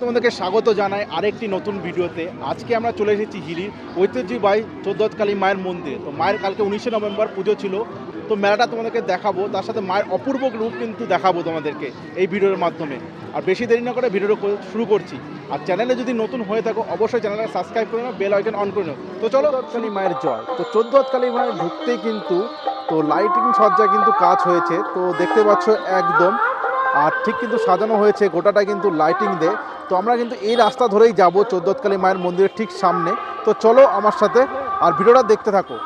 তোমাদেরকে স্বাগত জানাই আরেকটি নতুন ভিডিওতে। আজকে আমরা চলে এসেছি হিলির ঐতিহ্যবাহী চোদ্দতকালী মায়ের মন্দির। তো মায়ের কালকে উনিশে নভেম্বর পুজো ছিল। তো মেলাটা তোমাদেরকে দেখাবো। তার সাথে মায়ের অপূর্ব রূপ কিন্তু দেখাবো তোমাদেরকে এই ভিডিওর মাধ্যমে। আর বেশি দেরি না করে ভিডিওটা শুরু করছি। আর চ্যানেলে যদি নতুন হয়ে থাকো, অবশ্যই চ্যানেলটা সাবস্ক্রাইব করে নাও, বেল আইকন অন করে নাও। তো চলো দত্তকালী মায়ের জয়। তো চোদ্দতকালী মায়ের ঢুকতেই কিন্তু তো লাইটিং সজ্জা কিন্তু কাজ হয়েছে। তো দেখতে পাচ্ছ একদম আর ঠিক কিন্তু সাজানো হয়েছে, গোটাটা কিন্তু লাইটিং দিয়ে। তো আমরা কিন্তু এই রাস্তা ধরেই যাব, চোদ্দতকালী মায়ের মন্দিরের ঠিক সামনে। তো চলো আমার সাথে আর ভিডিওটা দেখতে থাকো।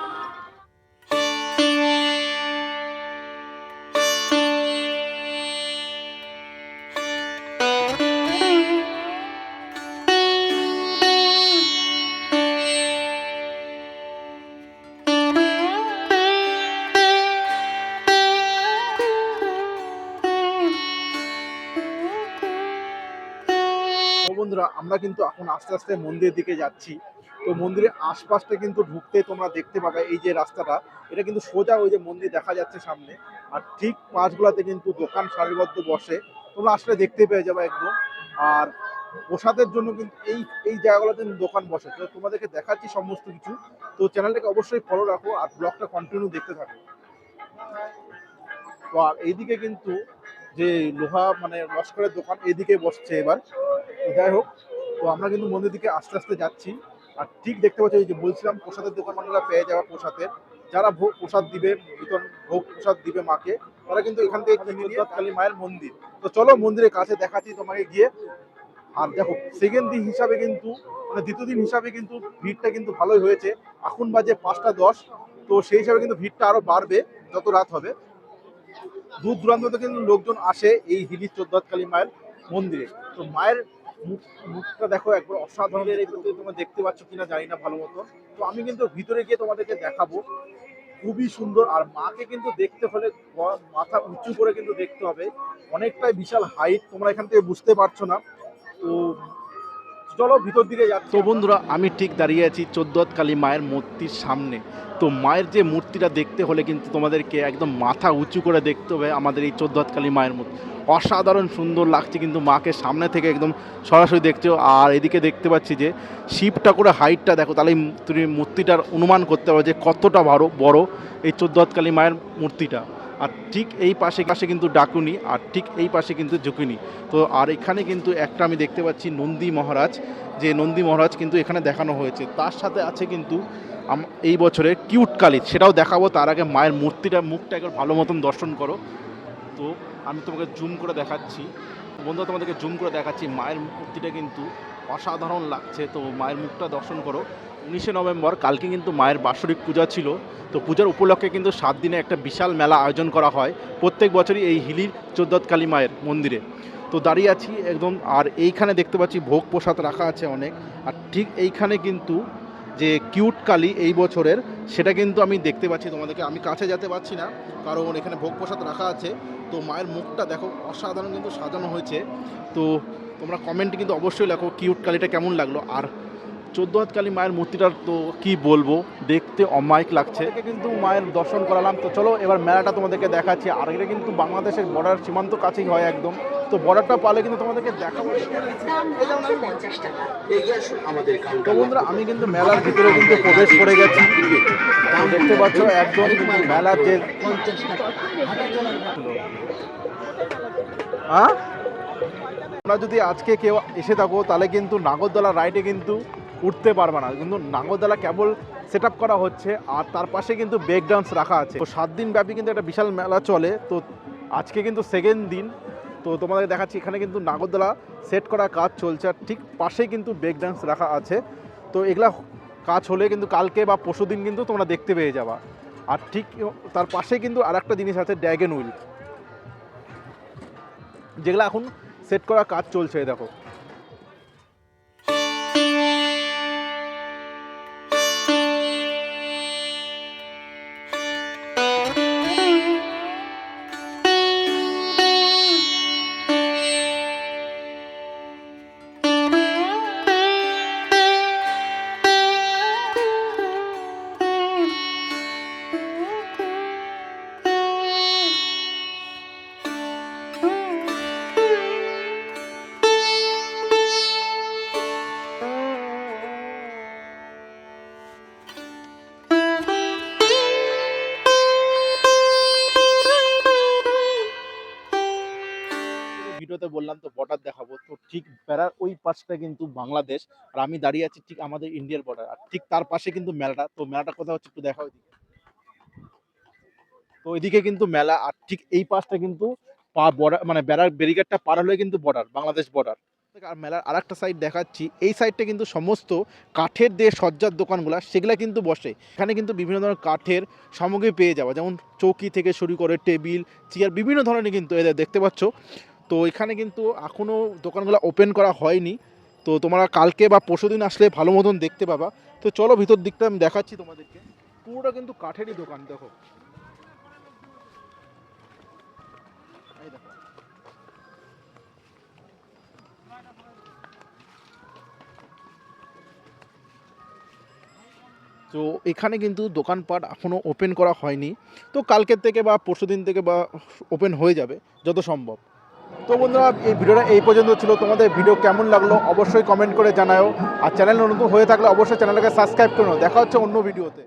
বন্ধুরা, আমরা কিন্তু এখন আস্তে আস্তে মন্দিরের দিকে যাচ্ছি। তো মন্দিরের আশপাশটা কিন্তু ঢুকতে তোমরা দেখতে পাবে, এই যে রাস্তাটা। এটা কিন্তু সোজা ওই যে মন্দির দেখা যাচ্ছে সামনে। আর ঠিক পাঁচগুলাতে কিন্তু দোকান সারিবদ্ধ বসে। তোমরা আসলে দেখতে পেয়ে যাবে একদম। আর প্রসাদের জন্য কিন্তু এই এই জায়গাগুলোতে দোকান বসে। তো তোমাদেরকে দেখাচ্ছি সমস্ত কিছু। তো চ্যানেলটাকে অবশ্যই ফলো রাখো আর ব্লগটা কন্টিনিউ দেখতে থাকো। তো আর এইদিকে কিন্তু যে লোহা মানে লস্করের দোকান এদিকে বসছে এবার। যাই হোক, তো আমরা কিন্তু মন্দির দিকে আস্তে আস্তে যাচ্ছি। আর ঠিক দেখতে পাচ্ছি এই যে বলছিলাম, প্রসাদের দোকান আমরা পেয়ে যাওয়া প্রসাদের। যারা ভোগ প্রসাদ দিবে ভোগ প্রসাদ দিবে মাকে, তারা কিন্তু এখান থেকে কালী মায়ের মন্দির। তো চলো মন্দিরের কাছে দেখাচ্ছি তোমাকে গিয়ে। আর দেখো সেকেন্ড দিন হিসাবে কিন্তু মানে দ্বিতীয় দিন হিসাবে কিন্তু ভিড়টা কিন্তু ভালোই হয়েছে। এখন বাজে পাঁচটা দশ, তো সেই হিসাবে কিন্তু ভিড়টা আরও বাড়বে, যত রাত হবে। দূর দূরান্ত কিন্তু লোকজন আসে এই হিলি চোদ্দতকালী মায়ের মন্দিরে। তো মায়ের মুখটা দেখো একবার অসাধারণ তোমরা দেখতে পাচ্ছ কিনা জানি না ভালো মতো তো আমি কিন্তু ভিতরে গিয়ে তোমাদেরকে দেখাবো। খুবই সুন্দর। আর মাকে কিন্তু দেখতে হলে মাথা উঁচু করে কিন্তু দেখতে হবে। অনেকটাই বিশাল হাইট তোমরা এখান থেকে বুঝতে পারছ না। তো চলো ভিতর দিকে যাচ্ছি তো বন্ধুরা, আমি ঠিক দাঁড়িয়ে আছি চোদ্দত কালী মায়ের মূর্তির সামনে। তো মায়ের যে মূর্তিটা দেখতে হলে কিন্তু তোমাদেরকে একদম মাথা উঁচু করে দেখতে হবে আমাদের এই চোদ্দত কালী মায়ের মূর্তি। অসাধারণ সুন্দর লাগছে কিন্তু মাকে সামনে থেকে একদম সরাসরি দেখছ আর এদিকে দেখতে পাচ্ছি যে শিব ঠাকুরের হাইটটা দেখো, তাহলে তুমি মূর্তিটার অনুমান করতে পারো যে কতটা বড় বড় এই চোদ্দত কালী মায়ের মূর্তিটা। আর ঠিক এই পাশে পাশে কিন্তু ডাকুনি, আর ঠিক এই পাশে কিন্তু ঝুঁকুনি। তো আর এখানে কিন্তু একটা আমি দেখতে পাচ্ছি নন্দী মহারাজ, যে নন্দী মহারাজ কিন্তু এখানে দেখানো হয়েছে। তার সাথে আছে কিন্তু এই বছরের কিউট কালী, সেটাও দেখাবো তার আগে মায়ের মূর্তিটা, মুখটা একবার ভালো মতন দর্শন করো। তো আমি তোমাকে জুম করে দেখাচ্ছি। বন্ধুরা, তোমাদেরকে জুম করে দেখাচ্ছি, মায়ের মূর্তিটা কিন্তু অসাধারণ লাগছে। তো মায়ের মুখটা দর্শন করো। উনিশে নভেম্বর, কালকে কিন্তু মায়ের বাৎসরিক পূজা ছিল। তো পূজার উপলক্ষে কিন্তু সাত দিনে একটা বিশাল মেলা আয়োজন করা হয় প্রত্যেক বছরই এই হিলির চোদ্দতকালী মায়ের মন্দিরে। তো দাঁড়িয়ে আছি একদম, আর এইখানে দেখতে পাচ্ছি ভোগ প্রসাদ রাখা আছে অনেক। আর ঠিক এইখানে কিন্তু যে কিউট কালী এই বছরের, সেটা কিন্তু আমি দেখতে পাচ্ছি তোমাদেরকে। আমি কাছে যেতে পারছি না, কারণ এখানে ভোগ প্রসাদ রাখা আছে। তো মায়ের মুখটা দেখো, অসাধারণ কিন্তু সাজানো হয়েছে। তো তোমরা কমেন্টে কিন্তু অবশ্যই লেখো কিউট কালিটা কেমন লাগল। আর চোদ্দ হাত কালী মায়ের মূর্তিটার তো কি বলব? দেখতে অমায়িক লাগছে। একে কিন্তু মায়ের দর্শন করালাম। তো চলো এবার মেলাটা তোমাদেরকে দেখাচ্ছি। আর এটা কিন্তু বাংলাদেশের বর্ডার সীমান্ত কাছেই হয় একদম। তো বর্ডারটা পালে কিন্তু তোমাদেরকে দেখাবো। তো বন্ধুরা আমি কিন্তু মেলার ভিতরে কিন্তু প্রবেশ করে গেছি। দেখতে পাচ্ছ একদম মেলার যে হ্যাঁ? তোমরা যদি আজকে কেউ এসে থাকো তাহলে কিন্তু নাগরদোলা রাইডে কিন্তু উঠতে পারবে না। কিন্তু নাগরদোলা কেবল সেট করা হচ্ছে, আর তার পাশে কিন্তু ব্রেক ডান্স রাখা আছে। তো সাত দিন ব্যাপী কিন্তু একটা বিশাল মেলা চলে। তো আজকে কিন্তু সেকেন্ড দিন। তো তোমাদের দেখাচ্ছি, এখানে কিন্তু নাগরদোলা সেট করা কাজ চলছে, আর ঠিক পাশেই কিন্তু ব্রেক ডান্স রাখা আছে। তো এগুলা কাজ হলে কিন্তু কালকে বা পরশু দিন কিন্তু তোমরা দেখতে পেয়ে যাবা। আর ঠিক তার পাশে কিন্তু আর একটা জিনিস আছে ড্র্যাগন উইল যেগুলো এখন সেট করা কাজ চলছে দেখো। ভিডিওতে বললাম তো বর্ডার দেখাবো। তো ঠিক বেড়ার ওই পাশটা কিন্তু বাংলাদেশ। আর আমি দাঁড়িয়ে আছি ঠিক আমাদের ইন্ডিয়ার বর্ডার আর ঠিক তার পাশে কিন্তু মেলাটা। তো মেলাটা কোথাও হচ্ছে একটু দেখা ওইদিকে তো ওইদিকে কিন্তু মেলা। আর ঠিক এই পাশটা কিন্তু পা বর্ডার মানে বেড়ার ব্যারিকেডটা পার হলে কিন্তু বর্ডার বাংলাদেশ বর্ডার আর মেলার আর একটা সাইড দেখাচ্ছি। এই সাইডটা কিন্তু সমস্ত কাঠের দিয়ে সজ্জার দোকানগুলো, সেগুলা কিন্তু বসে। এখানে কিন্তু বিভিন্ন ধরনের কাঠের সামগ্রী পেয়ে যাওয়া যেমন চৌকি থেকে শুরু করে টেবিল, চেয়ার, বিভিন্ন ধরনের কিন্তু এদের দেখতে পাচ্ছ। তো এখানে কিন্তু এখনও দোকানগুলো ওপেন করা হয়নি। তো তোমরা কালকে বা পরশুদিন আসলে ভালো মতন দেখতে পাবা। তো চলো ভিতর দিকটা আমি দেখাচ্ছি তোমাদেরকে। পুরোটা কিন্তু কাঠেরই দোকান, দেখো। তো এখানে কিন্তু দোকানপাট এখনও ওপেন করা হয়নি। তো কালকের থেকে বা পরশুদিন থেকে বা ওপেন হয়ে যাবে, যত সম্ভব। তো বন্ধুরা, এই ভিডিওটা এই পর্যন্ত ছিল। তোমাদের ভিডিও কেমন লাগল অবশ্যই কমেন্ট করে জানাও আর চ্যানেল নতুন হয়ে থাকলে অবশ্যই চ্যানেলটাকে সাবস্ক্রাইব করো দেখা হচ্ছে অন্য ভিডিওতে।